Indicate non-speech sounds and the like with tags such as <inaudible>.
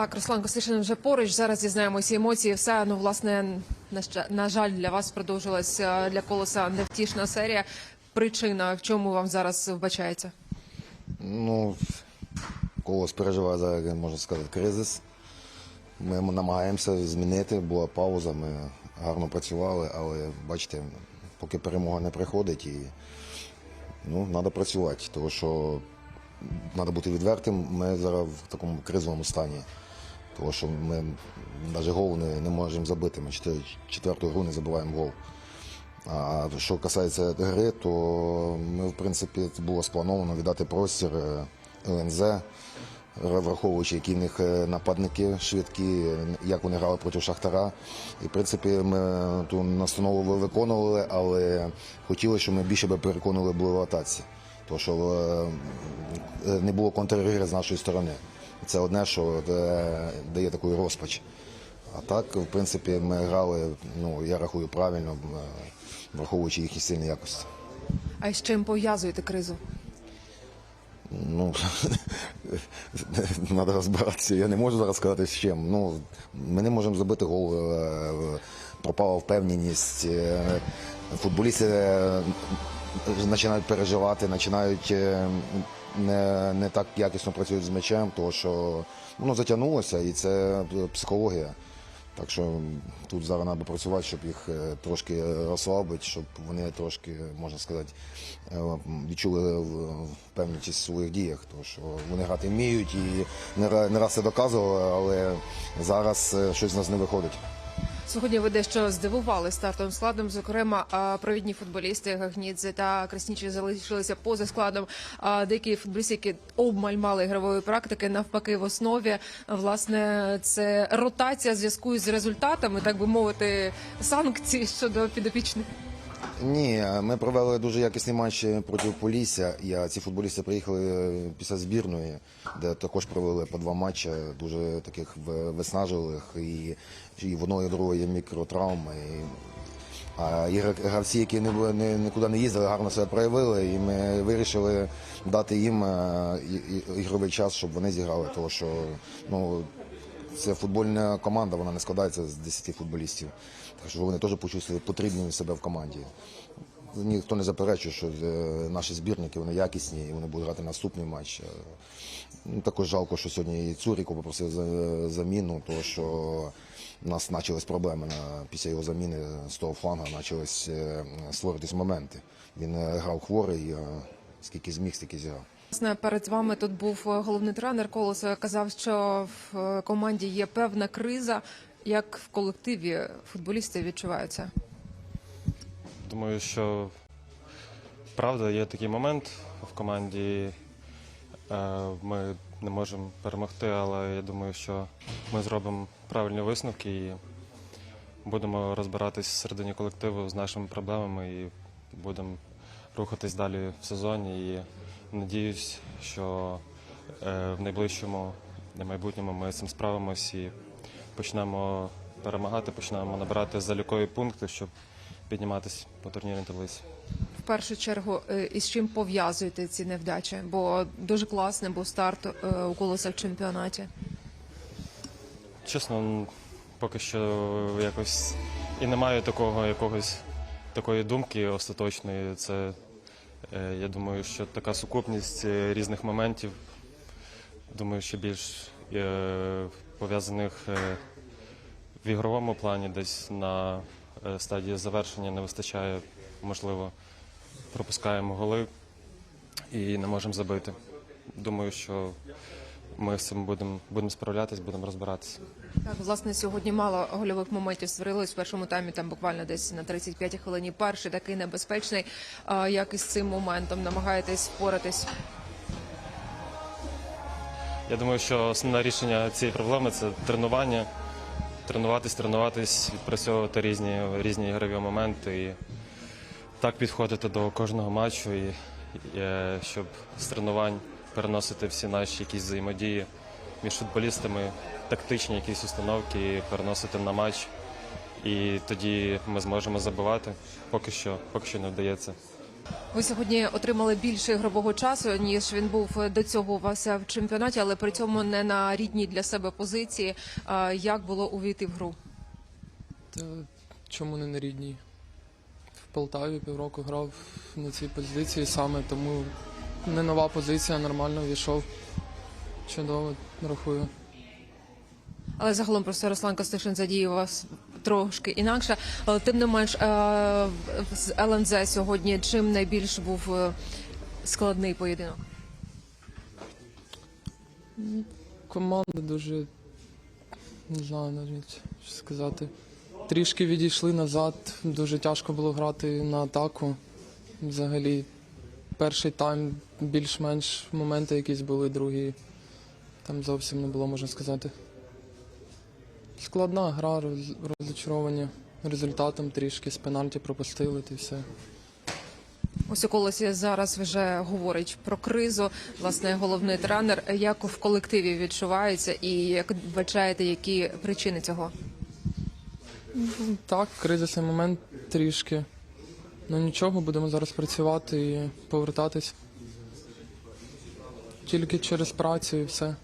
Так, Руслан Костишин вже поруч. Зараз дізнаємося емоції. Все ну власне на на жаль, для вас продовжилася для колоса невтішна серія. Причина в чому вам зараз вбачається? Ну, колос переживає зараз, можна сказати, кризис. Ми намагаємося змінити, була пауза, ми гарно працювали, але бачите, поки перемога не приходить, і ну, треба працювати, тому що треба бути відвертим. Ми зараз в такому кризовому стані. Тому що ми навіть гол не, не можемо забити. Ми четверту гру не забуваємо гол. А що касається гри, то ми, в принципі, було сплановано віддати простір е, ЛНЗ, враховуючи, які в них е, нападники швидкі, е, як вони грали проти Шахтара. І, в принципі, ми ту настанову виконували, але хотіли, щоб ми більше би переконували були в атаці. Тому що е, не було контргри з нашої сторони. Це одне, що е, дає таку розпач. А так, в принципі, ми грали, ну, я рахую, правильно, е, враховуючи їхні сильні якості. А з чим пов'язуєте кризу? Ну, <laughs> треба розбиратися. Я не можу зараз сказати з чим. Ну, ми не можемо забити гол, е, пропала впевненість. е, Футболісти е, починають переживати, починають не, не так якісно працюють з м'ячем, тому що воно затягнулося і це психологія. Так що тут зараз треба працювати, щоб їх е, трошки розслабити, щоб вони трошки, можна сказати, е, відчули в- впевненість в своїх діях. Тому що вони грати вміють і не ра- не раз це доказували, але зараз е, щось з нас не виходить. Сьогодні ви дещо здивували стартовим складом. Зокрема, провідні футболісти Гагнідзе та Краснічі залишилися поза складом. Деякі футболісти, які обмаль мали ігрової практики, навпаки, в основі власне це ротація зв'язку з результатами, так би мовити, санкцій щодо підопічних. Ні, ми провели дуже якісний матч проти Полісся. І ці футболісти приїхали після збірної, де також провели по два матчі, дуже таких виснажливих. І, і в одного і другого є мікротравми. І, а гравці, які не, не, нікуди не їздили, гарно себе проявили, і ми вирішили дати їм е, ігровий час, щоб вони зіграли. Тому що ну, це футбольна команда, вона не складається з 10 футболістів. Так що вони теж почувствували потрібними себе в команді. Ніхто не заперечує, що е, наші збірники вони якісні і вони будуть грати наступний матч. Е, ну, Також жалко, що сьогодні і Цуріко попросив за- заміну, тому що у нас почались проблеми після його заміни з того фланга почались е, створитись моменти. Він грав хворий, скільки зміг, стільки зіграв. Власне, перед вами тут був е, головний тренер Колоса. Казав, що в е, команді є певна криза. Як в колективі футболісти відчуваються? Думаю, що правда є такий момент в команді. е, Ми не можемо перемогти, але я думаю, що ми зробимо правильні висновки і будемо розбиратись всередині колективу з нашими проблемами і будемо рухатись далі в сезоні. І надіюсь, що е, в найближчому майбутньому ми з цим справимось і почнемо перемагати, почнемо набирати залікові пункти, щоб підніматися по турнірній таблиці. В першу чергу, е, із чим пов'язуєте ці невдачі? Бо дуже класний був старт е, у колоса в чемпіонаті. Чесно, поки що якось і немає такого якогось такої думки остаточної. Це я думаю, що така сукупність е, різних моментів. Думаю, що більш е, пов'язаних е, в ігровому плані, десь на е, стадії завершення не вистачає, можливо, пропускаємо голи і не можемо забити. Думаю, що ми з цим будемо будемо справлятись, будемо розбиратися. Так, власне, сьогодні мало гольових моментів створилось в першому таймі, там буквально десь на 35-й хвилині. Перший такий небезпечний. А Як із цим моментом намагаєтесь впоратись? Я думаю, що основне рішення цієї проблеми це тренування. Тренуватись, тренуватись, відпрацьовувати різні, різні ігрові моменти і так підходити до кожного матчу, і, і, е, щоб з тренувань переносити всі наші якісь взаємодії між футболістами, тактичні якісь установки, переносити на матч і тоді ми зможемо забивати. Поки що, поки що не вдається. Ви сьогодні отримали більше ігрового часу ніж він був до цього у вас в чемпіонаті, але при цьому не на рідній для себе позиції. Як було увійти в гру? Та чому не на рідній? В Полтаві півроку грав на цій позиції саме, тому не нова позиція, нормально війшов. Чудово, рахую. Але загалом просто Руслан Костишин задіяв вас трошки інакше. Але тим не менш, е, з ЛНЗ сьогодні чим найбільш був е, складний поєдинок? Команда дуже не знаю навіть що сказати. Трішки відійшли назад, дуже тяжко було грати на атаку. Взагалі, перший тайм більш-менш моменти якісь були, другий там зовсім не було, можна сказати. Складна гра, роз- розочаровані результатом трішки з пенальті пропустили та все. Ось у колосі зараз вже говорить про кризу. Власне, головний тренер. Як в колективі відчувається, і як вбачаєте, які причини цього? Так, кризисний момент трішки. Ну нічого, будемо зараз працювати і повертатись. Тільки через працю і все.